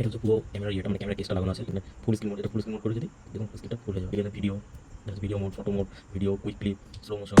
এটা হচ্ছে পুরো ক্যামেরা ইয়েটা মানে ক্যামেরা কেসটা লাগানো আছে। মানে ফুল স্ক্রিন মোড এটা ফুল স্ক্রিন মোড করে যদি, দেখুন স্ক্রিনটা ফুল হয়ে যাবে। Video video mode photo mode video quick clip slow motion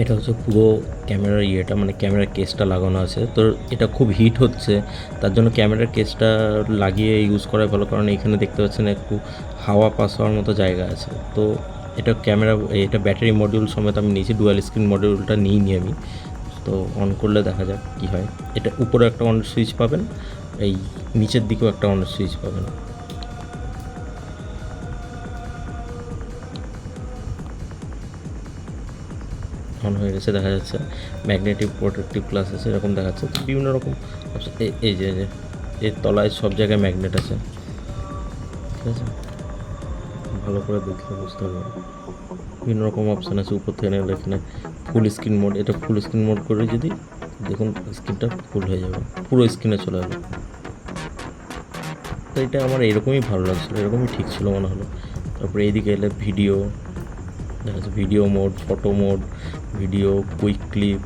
এটা হচ্ছে পুরো ক্যামেরার ইয়েটা মানে ক্যামেরার কেসটা লাগানো আছে। তো এটা খুব হিট হচ্ছে, তার জন্য ক্যামেরার কেসটা লাগিয়ে ইউজ করা ভালো, কারণ এখানে দেখতে পাচ্ছেন একটু হাওয়া পাস হওয়ার মতো জায়গা আছে। তো এটা ক্যামেরা, এটা ব্যাটারি মডিউল সমেত আমি নিয়েছি ডুয়াল স্ক্রিন মডিউলটা নিইনি আমি। তো অন করলে দেখা যাক কী হয়। এটা উপরে একটা অন সুইচ পাবেন, এই নিচের দিকেও একটা অন সুইচ পাবেন। অন হয়ে গেছে, দেখা যাচ্ছে। ম্যাগনেটিক প্রোটেক্টিভ ক্লাস আছে, এরকম দেখাচ্ছে তো বিভিন্ন রকম option- এই- যে এর তলায় সব জায়গায় ম্যাগনেট আছে। ঠিক আছে? ভালো করে দেখলে বুঝতে হবে। বিভিন্ন রকম অপশান আছে, উপর থেকে নিলে এখানে ফুল স্ক্রিন মোড এটা ফুল স্ক্রিন মোড করে যদি দেখুন স্ক্রিনটা ফুল হয়ে যাবে। পুরো স্ক্রিনে চলে যাবে তো এটা আমার এরকমই ভালো লাগছিল, এরকমই ঠিক ছিল মনে হলো। তারপরে এইদিকে এলে ভিডিও দেখা যাচ্ছে video mode photo mode video quick clip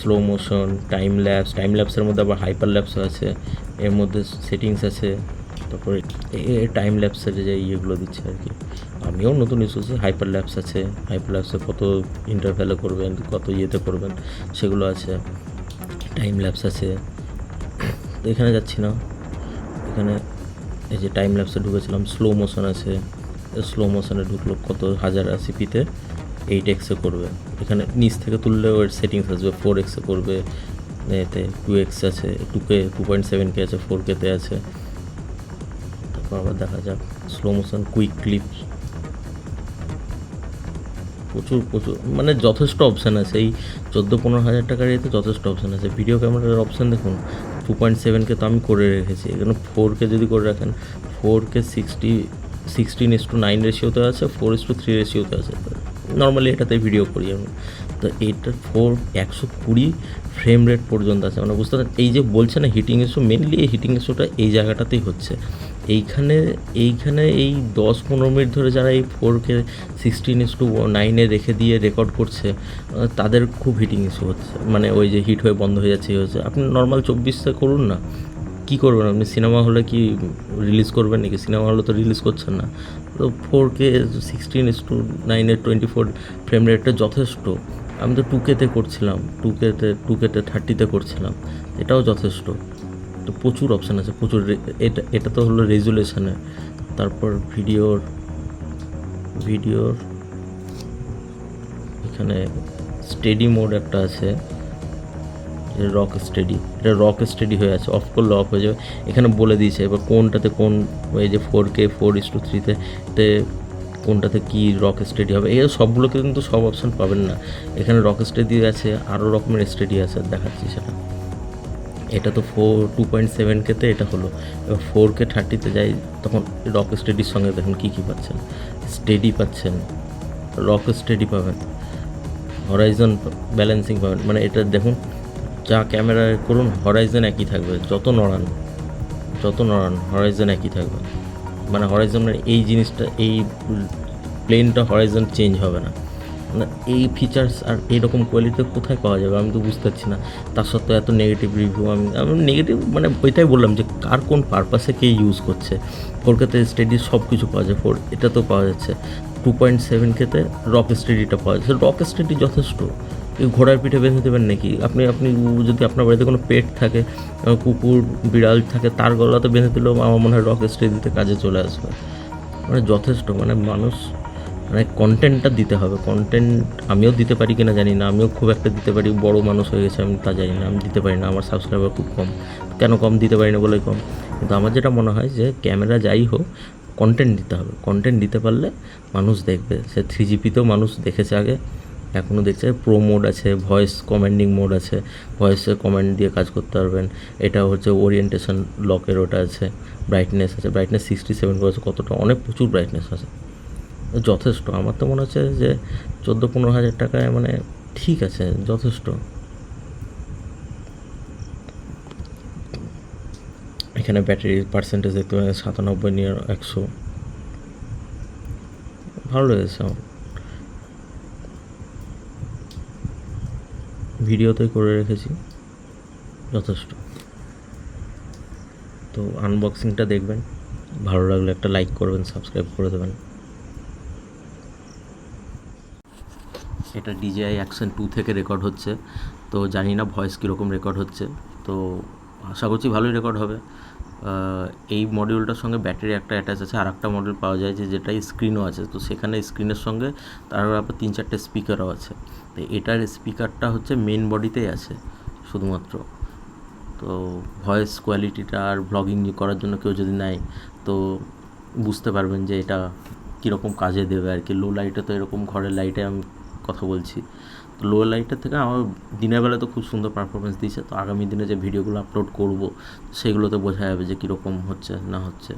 slow motion time lapse time ল্যাপসের মধ্যে আবার হাইপার ল্যাপসও আছে। এর মধ্যে সেটিংস আছে। তারপরে টাইম ল্যাপসের যে ইয়েগুলো দিচ্ছে আর কি। আমিও নতুন ইউজ হাইপার ল্যাপস আছে। হাইপার ল্যাপসে কত ইন্টারভ্যালে করবেন, কত ইয়েতে করবেন, সেগুলো আছে। টাইম ল্যাপস আছে। তো এখানে যাচ্ছি না। এখানে এই যে টাইম ল্যাপসে ঢুকেছিলাম স্লো মোশন আছে। স্লো মোশনে ঢুকলো কত হাজার আশিপিতে এইট এক্সে করবে। এখানে নিচ থেকে তুললে ওর সেটিংস আসবে ফোর এক্সে করবে, এতে টু এক্স আছে two K two point seven K আছে ফোর কেতে আছে। তারপর আবার দেখা যাক স্লো মোশন কুইক ক্লিপ প্রচুর প্রচুর মানে যথেষ্ট অপশান আছে। এই চোদ্দ, পনেরো হাজার টাকার এতে যথেষ্ট অপশান আছে। ভিডিও ক্যামেরার অপশান দেখুন টু পয়েন্ট সেভেনকে তো আমি করে রেখেছি। এখানে ফোর কে যদি করে রাখেন four K sixty sixteen is to nine রেশিওতে আছে ফোর ইস টু থ্রি রেশিওতে আছে। নর্মালি এটাতে ভিডিও করি আমি। তো এইটা ফোর একশো কুড়ি ফ্রেম রেট পর্যন্ত আছে। মানে বুঝতে পারছেন, এই যে বলছে না হিটিং ইস্যু মেনলি এই হিটিং ইস্যুটা এই জায়গাটাতেই হচ্ছে। এইখানে এইখানে এই দশ পনেরো মিনিট ধরে যারা এই ফোরকে সিক্সটিন ইস টু নাইনে রেখে দিয়ে রেকর্ড করছে তাদের খুব হিটিং ইস্যু হচ্ছে। মানে ওই যে হিট হয়ে বন্ধ হয়ে যাচ্ছে হচ্ছে। আপনি নর্মাল চব্বিশে করুন না। কী করবেন? আপনি সিনেমা হলে কি রিলিজ করবেন নাকি? সিনেমা হলে তো রিলিজ করছেন না। তো four K sixteen is to নাইনের টোয়েন্টি ফোর ফ্রেম রেটটা যথেষ্ট। আমি তো টু কেতে করছিলাম। টু কেতে টু কেতে থার্টিতে করছিলাম। এটাও যথেষ্ট। তো প্রচুর অপশান আছে, প্রচুর এটা এটা তো হলো রেজুলেশনে তারপর ভিডিওর ভিডিওর এখানে স্টেডি মোড একটা আছে। রক স্টেডি এটা রক স্টেডি হয়ে আছে। অফ করলে অফ হয়ে যাবে। এখানে বলে দিয়েছে, এবার কোনটাতে কোন, এই যে four K four is to থ্রিতে তে কোনটাতে কী রক স্টেডি হবে? এই সবগুলোকে কিন্তু সব অপশান পাবেন না। এখানে রক স্টেডি আছে আরও রকমের স্টেডি আছে, দেখাচ্ছি সেটা। এটা তো ফোর টু পয়েন্ট সেভেন কেতে এটা হলো। এবার ফোর কে থার্টিতে যাই, তখন রক স্টেডির সঙ্গে দেখুন কী কী পাচ্ছেন। স্টেডি পাচ্ছেন রক স্টেডি পাবেন হরাইজন ব্যালেন্সিং পাবেন। মানে এটা দেখুন যা ক্যামেরায় করুন হরাইজন একই থাকবে, যত নড়ান যত নড়ান হরাইজন একই থাকবে। মানে হরাইজনের এই জিনিসটা, এই প্লেনটা হরাইজন চেঞ্জ হবে না। মানে এই ফিচার্স আর এইরকম কোয়ালিটি কোথায় পাওয়া যাবে আমি তো বুঝতে পারছি না। তার সত্ত্বেও এত নেগেটিভ রিভিউ আমি আমি নেগেটিভ মানে ওইটাই বললাম যে কার কোন পারপাসে কে ইউজ করছে। ফোর কেতে স্টেডি সব কিছু পাওয়া যায়, ফোর, এটা তো পাওয়া যাচ্ছে। টু পয়েন্ট সেভেন কেতে রক স্টেডিটা পাওয়া যাচ্ছে। রক স্টেডি যথেষ্ট। ঘোড়ার পিঠে বেঁধে দেবেন নাকি? আপনি আপনি যদি আপনার বাড়িতে কোনো পেট থাকে কুকুর, বিড়াল থাকে, তার গলাতে বেঁধে দিলেও আমার মনে হয় রক স্টেডিতে কাজে চলে আসবে। মানে যথেষ্ট মানে মানুষ মানে কন্টেন্টটা দিতে হবে। কন্টেন্ট আমিও দিতে পারি কিনা জানি না। আমিও খুব একটা দিতে পারি, বড় মানুষ হয়ে গেছে আমি তা জানি না। আমি দিতে পারি না, আমার সাবস্ক্রাইবার খুব কম। কেন কম? দিতে পারি না বলেই কম। কিন্তু আমার যেটা মনে হয় যে ক্যামেরা যাই হোক কন্টেন্ট দিতে হবে। কন্টেন্ট দিতে পারলে মানুষ দেখবে। সে থ্রি জিপিতেও মানুষ দেখেছে আগে। এখনও দেখছে প্রো মোড আছে ভয়েস কমান্ডিং মোড আছে ভয়েসে কমান্ড দিয়ে কাজ করতে পারবেন। এটা হচ্ছে ওরিয়েন্টেশন লকের ওটা আছে ব্রাইটনেস আছে ব্রাইটনেস সিক্সটি সেভেন করেছে কতটা? অনেক প্রচুর ব্রাইটনেস আছে। যথেষ্ট। আমার তো মনে হচ্ছে যে চোদ্দ পনেরো হাজার টাকায় মানে ঠিক আছে, যথেষ্ট। এখানে ব্যাটারির পার্সেন্টেজ দেখতে পাবেন সাতানব্বই নিয়ে একশো। ভালো লেগেছে আমার। ভিডিওতেই করে রেখেছি। যথেষ্ট। তো আনবক্সিংটা দেখবেন। ভালো লাগলে একটা লাইক করবেন সাবস্ক্রাইব করে দেবেন। এটা ডিজিআই অ্যাকশন টু থেকে রেকর্ড হচ্ছে। তো জানি না ভয়েস কীরকম রেকর্ড হচ্ছে। তো আশা করছি ভালোই রেকর্ড হবে। এই মডিউলটার সঙ্গে ব্যাটারি একটা অ্যাটাচ আছে আর একটা মডেল পাওয়া যায় যে যেটা স্ক্রিনও আছে। তো সেখানে স্ক্রিনের সঙ্গে তার আবার তিন চারটে স্পিকারও আছে। তো এটার স্পিকারটা হচ্ছে মেন বডিতেই আছে, শুধুমাত্র। তো ভয়েস কোয়ালিটিটা আর ব্লগিং করার জন্য কেউ যদি নেয়, তো বুঝতে পারবেন যে এটা কীরকম কাজে দেবে আর কি। লো লাইটে তো এরকম ঘরের লাইটে আমি কথা বলছি। লো লাইটের থেকে আমার দিনের বেলা তো খুব সুন্দর পারফরমেন্স দিয়েছে, তো আগামী দিনে যে ভিডিওগুলো আপলোড করব, সেগুলোতে বোঝা যাবে যে কীরকম হচ্ছে না হচ্ছে।